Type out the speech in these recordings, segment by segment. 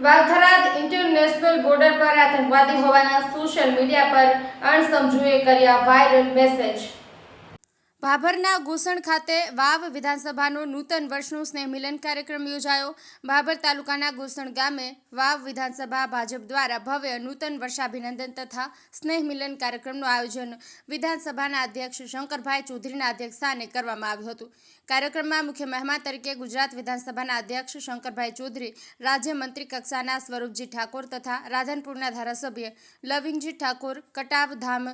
વાઘથરાદ international border પર આતંકવાદી હોવાના સોશિયલ મીડિયા પર અણસમજુએ કર્યા વાયરલ મેસેજ. ભાભરના ઘૂસણ ખાતે વાવ વિધાનસભાનું નૂતન વર્ષનું સ્નેહ મિલન કાર્યક્રમ યોજાયો. ભાભર તાલુકાના ઘૂસણ ગામે વાવ વિધાનસભા ભાજપ દ્વારા ભવ્ય નૂતન વર્ષાભિનંદન તથા સ્નેહ મિલન કાર્યક્રમનું આયોજન વિધાનસભાના અધ્યક્ષ શંકરભાઈ ચૌધરીના અધ્યક્ષસ્થાને કરવામાં આવ્યું હતું. કાર્યક્રમમાં મુખ્ય મહેમાન તરીકે ગુજરાત વિધાનસભાના અધ્યક્ષ શંકરભાઈ ચૌધરી રાજ્યમંત્રી કક્ષાના સ્વરૂપજી ઠાકોર તથા રાધનપુરના ધારાસભ્ય લવિંગજી ઠાકોર, કટાવધામ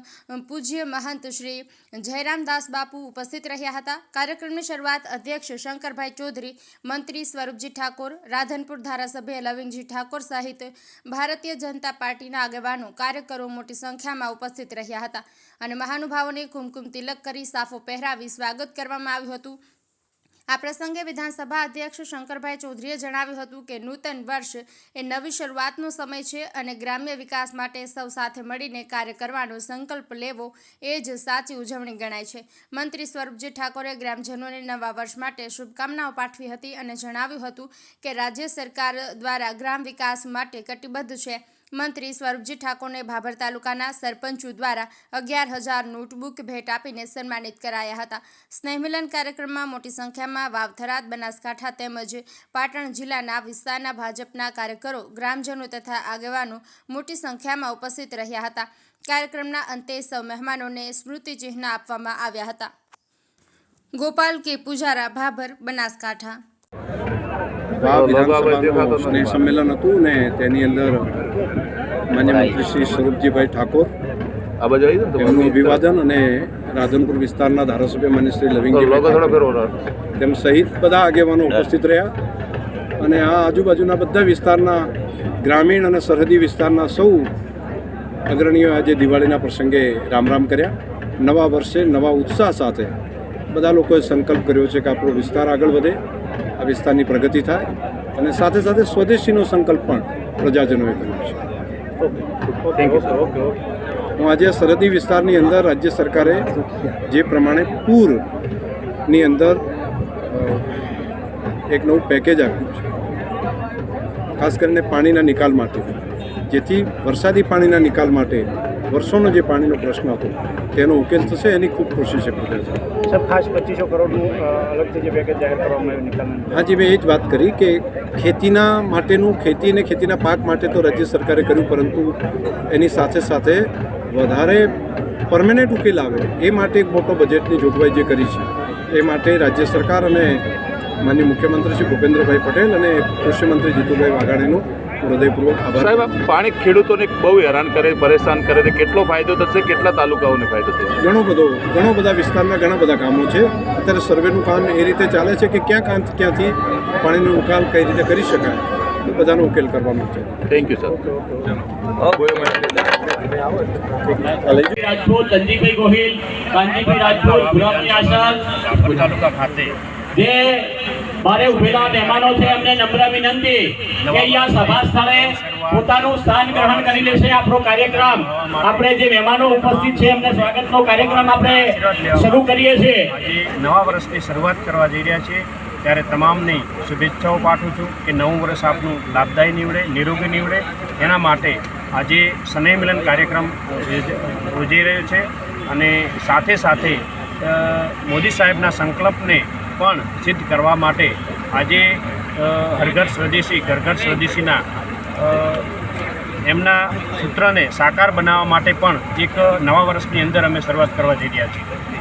પૂજ્ય મહંત શ્રી જયરામદાસ બાપુ ઉપસ્થિત રહ્યા હતા. કાર્યક્રમની શરૂઆત અધ્યક્ષ શંકરભાઈ ચૌધરી, મંત્રી સ્વરૂપજી ઠાકોર, રાધનપુર ધારાસભ્ય લવિંગજી ઠાકોર સહિત ભારતીય જનતા પાર્ટીના આગેવાનો, કાર્યકરો મોટી સંખ્યામાં ઉપસ્થિત રહ્યા હતા. અને મહાનુભાવોને કુમકુમ તિલક કરી સાફો પહેરાવી સ્વાગત કરવામાં આવ્યું હતું. આ પ્રસંગે વિધાનસભા અધ્યક્ષ શંકરભાઈ ચૌધરીએ જણાવ્યું હતું કે નૂતન વર્ષ એ નવી શરૂઆતનો સમય છે અને ગ્રામ્ય વિકાસ માટે સૌ સાથે મળીને કાર્ય કરવાનો સંકલ્પ લેવો એ જ સાચી ઉજવણી ગણાય છે. મંત્રી સ્વરૂપજી ઠાકોરે ગ્રામજનોને નવા વર્ષ માટે શુભકામનાઓ પાઠવી હતી અને જણાવ્યું હતું કે રાજ્ય સરકાર દ્વારા ગ્રામ વિકાસ માટે કટિબદ્ધ છે. મંત્રી સ્વરૂપજી ઠાકોરને ભાભર તાલુકાના સરપંચો દ્વારા અગિયાર હજાર નોટબુક ભેટ આપીને સન્માનિત કરાયા હતા. સ્નેહમિલન કાર્યક્રમમાં મોટી સંખ્યામાં વાવથરાદ, બનાસકાંઠા તેમજ પાટણ જિલ્લાના વિસ્તારના ભાજપના કાર્યકરો, ગ્રામજનો તથા આગેવાનો મોટી સંખ્યામાં ઉપસ્થિત રહ્યા હતા. કાર્યક્રમના અંતે સૌ મહેમાનોને સ્મૃતિચિહ્ન આપવામાં આવ્યા હતા. ગોપાલ કે પૂજારા, ભાભર, બનાસકાંઠા. વિધાનસભાનું સ્નેહ સંમેલન હતું ને તેની અંદર માન્ય મંત્રી શ્રી સ્વરૂપજીભાઈ ઠાકોર એમનું અભિવાદન અને રાધનપુર વિસ્તારના ધારાસભ્ય માન્ય શ્રી લવિંગજી. તેમ સહિત બધા આગેવાનો ઉપસ્થિત રહ્યા. અને આ આજુબાજુના બધા વિસ્તારના ગ્રામીણ અને સરહદી વિસ્તારના સૌ અગ્રણીઓ આજે દિવાળીના પ્રસંગે રામ રામ કર્યા. નવા વર્ષે નવા ઉત્સાહ સાથે બધા લોકોએ સંકલ્પ કર્યો છે કે આપણો વિસ્તાર આગળ વધે. આ વિસ્તારની પ્રગતિ થાય અને સાથે સાથે સ્વદેશીનો સંકલ્પ પણ પ્રજાજનોએ કર્યો છે. હું આજે સરહદી વિસ્તારની અંદર રાજ્ય સરકારે જે પ્રમાણે પૂરની અંદર એક નવું પેકેજ આપ્યું છે. ખાસ કરીને પાણીના નિકાલ માટે. જેથી વરસાદી પાણીના નિકાલ માટે વર્ષોનો જે પાણીનો પ્રશ્ન હતો તેનો ઉકેલ થશે એની ખૂબ ખુશી છે સર ખાસ પચીસો કરોડનું અલગથી જે પેકેજ જાહેર કરવામાં આવ્યું નિકાલનું હાજી મેં એ જ વાત કરી કે ખેતીના માટેનું ખેતી અને ખેતીના પાક માટે તો રાજ્ય સરકારે કર્યું પરંતુ એની સાથે સાથે વધારે પરમેનન્ટ ઉકેલ આવે એ માટે એક મોટો બજેટની જોગવાઈ જે કરી છે એ માટે રાજ્ય સરકાર અને માનનીય મુખ્યમંત્રી શ્રી ભૂપેન્દ્રભાઈ પટેલ અને કૃષિમંત્રી જીતુભાઈ વાઘાણીનો હૃદયપૂર્વક આભાર. સાહેબ પાણી ખેડૂતોને બહુ હેરાન કરે પરેશાન કરે છે. કેટલો ફાયદો થશે કેટલા તાલુકાઓને ફાયદો થશે? ઘણો બધો ઘણો બધા વિસ્તારના ઘણા બધા કામો છે. અત્યારે સર્વેનું કામ એ રીતે ચાલે છે કે ક્યાં ક્યાંથી પાણીનો ઉકાલ કઈ રીતે કરી શકાય એ બધાનો ઉકેલ કરવાનો છે. Thank you sir Rajput Dhanjibhai Gohil Kanjibhai Rajput ગુલાબની આશા તાલુકા ખાતે. જે મારે ઉભેલા મહેમાનો છે, એમને નમ્ર વિનંતી કે અહીંયા સભા સ્થળે પોતાનું સ્થાન ગ્રહણ કરી લેશે આપણો કાર્યક્રમ. આપણે જે મહેમાનો ઉપસ્થિત છે, એમને સ્વાગતનો કાર્યક્રમ આપણે શરૂ કરીએ છીએ. નવા વર્ષની શરૂઆત કરવા જઈ રહ્યા છીએ. ત્યારે તમામને શુભેચ્છાઓ પાઠવું છું કે નવું વર્ષ આપનું લાભદાયી નીવડે, નિરોગી નીવડે. એના માટે આજે સ્નેહ મિલન કાર્યક્રમ યોજ- યોજાઈ રહ્યો છે. અને સાથે સાથે મોદી સાહેબના સંકલ્પને પણ સિદ્ધ કરવા માટે આજે હરઘર સ્વદેશી ઘર ઘર સ્વદેશીના એમના સૂત્રને સાકાર બનાવવા માટે પણ એક નવા વર્ષની અંદર અમે શરૂઆત કરવા જઈ રહ્યા છીએ.